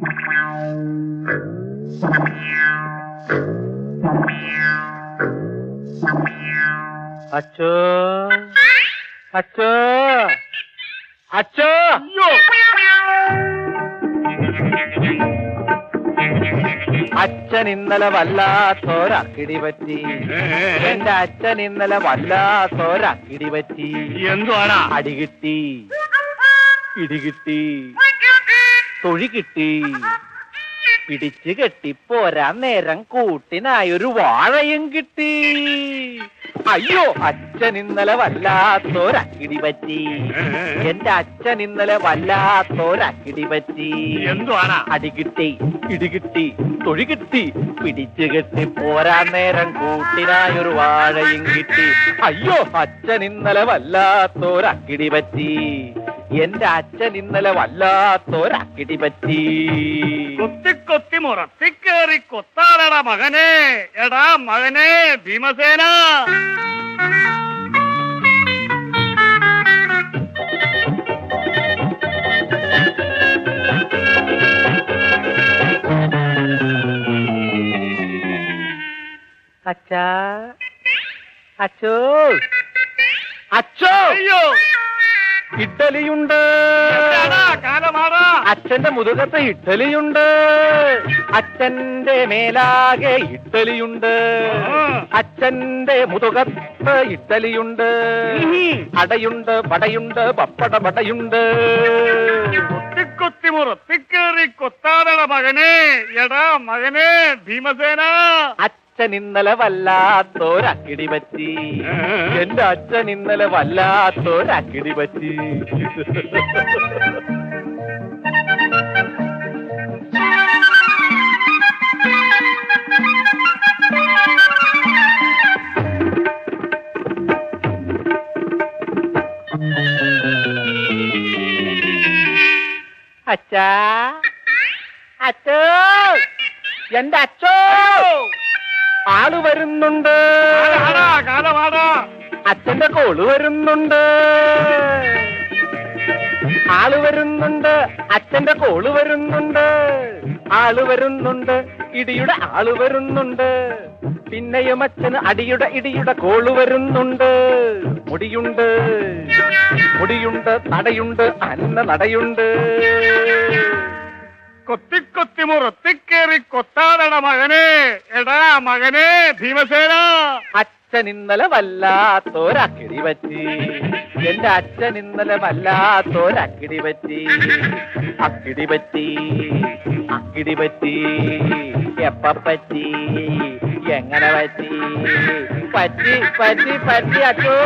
അച്ചോ. അച്ചോ. അച്ചോ. അച്ഛൻ ഇന്നലെ വല്ലാത്തോരക്കിടി പറ്റി. എന്റെ അച്ഛൻ ഇന്നലെ വല്ലാത്തോരക്കിടി പറ്റി. എന്തുവാടാ? അടികിട്ടി ഇടികിട്ടി തൊഴി കിട്ടി. പിടിച്ചു കെട്ടി പോരാൻ നേരം കൂട്ടിനായൊരു വാഴയും കിട്ടി. അയ്യോ അച്ഛൻ ഇന്നലെ വല്ലാത്തോരക്കിടി പറ്റി. എന്റെ അച്ഛൻ ഇന്നലെ വല്ലാത്തോരക്കിടി പറ്റി. എന്തുവാടാ? അടികിട്ടി ഇടികിട്ടി തൊഴി കിട്ടി. പിടിച്ചു കെട്ടി പോരാൻ നേരം കൂട്ടിനായൊരു വാഴയും കിട്ടി. അയ്യോ അച്ഛൻ ഇന്നലെ വല്ലാത്തോരക്കിടി പറ്റി. എന്റെ അച്ഛൻ ഇന്നലെ വല്ലാത്തൊരക്കിടി പറ്റി. കൊത്തി കൊത്തി മുറത്തി കേറി കൊത്താടടാ മകനെ. എടാ മകനെ ഭീമസേന. അച്ഛാ. അച്ചോ അച്ചോ അയ്യോ. ഇഡ്ഡലിയുണ്ട്. അച്ഛന്റെ മുതുകത്ത് ഇഡ്ഡലിയുണ്ട്. അച്ഛന്റെ മേലാകെ ഇഡ്ഡലിയുണ്ട്. അച്ഛന്റെ മുതുകത്ത് ഇഡ്ഡലിയുണ്ട്. അടയുണ്ട് പടയുണ്ട് പപ്പട പടയുണ്ട് കൊത്തി കൊത്തി മുറത്തി കേറി കൊത്താടടാ മകനെ. എടാ മകനെ ഭീമസേന. അച്ഛൻ ഇന്നലെ വല്ലാത്തോരക്കിടി പറ്റി. എന്റെ അച്ഛൻ ഇന്നലെ വല്ലാത്തോരക്കിടി പറ്റി. അച്ഛാ. അച്ചോ എന്റെ അച്ഛോ! ആൾ വരുന്നുണ്ട്. അച്ഛന്റെ കോൾ വരുന്നുണ്ട്. ആൾ വരുന്നുണ്ട്. അച്ഛന്റെ കോൾ വരുന്നുണ്ട്. ആൾ വരുന്നുണ്ട്. ഇടിയുടെ ആൾ വരുന്നുണ്ട്. പിന്നെയും അച്ഛന് അടിയുടെ ഇടിയുടെ കോൾ വരുന്നുണ്ട്. മുടിയുണ്ട്. മുടിയുണ്ട് നടയുണ്ട് അന്ന നടയുണ്ട്. കൊത്തി കൊത്തി മുറത്തിക്കേറി കൊത്താതട മകനെ. എടാ മകനെ ഭീമസേന. അച്ഛൻ ഇന്നലെ വല്ലാത്തോരക്കിടി പറ്റി. എന്റെ അച്ഛൻ ഇന്നലെ വല്ലാത്തോരക്കിടി പറ്റി. അക്കിടി പറ്റി അക്കിടി പറ്റി. എപ്പ പറ്റി? എങ്ങനെ പറ്റി? പറ്റി പറ്റി പറ്റി അച്ചോ.